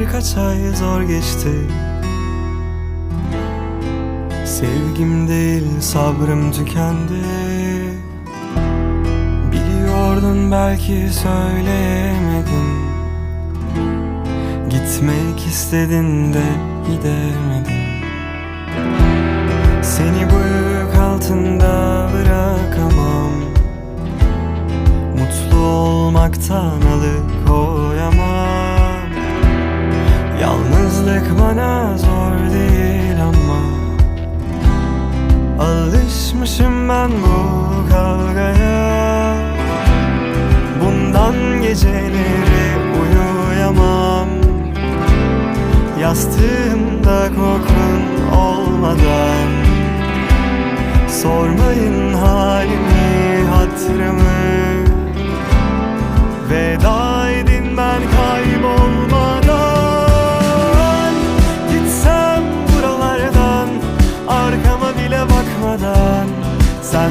birkaç ay zor geçti. Sevgim değil sabrım tükendi. Biliyordun belki söyleyemedin Gitmek istedin de gidemedin Seni bu yük altında bırakamam. Mutlu olmaktan alıkoyamam zor değil ama Alışmışım ben bu kavgaya. Bundan geceleri uyuyamam. Yastığımda kokun olmadan. Sormayın halimi hatırımı. Veda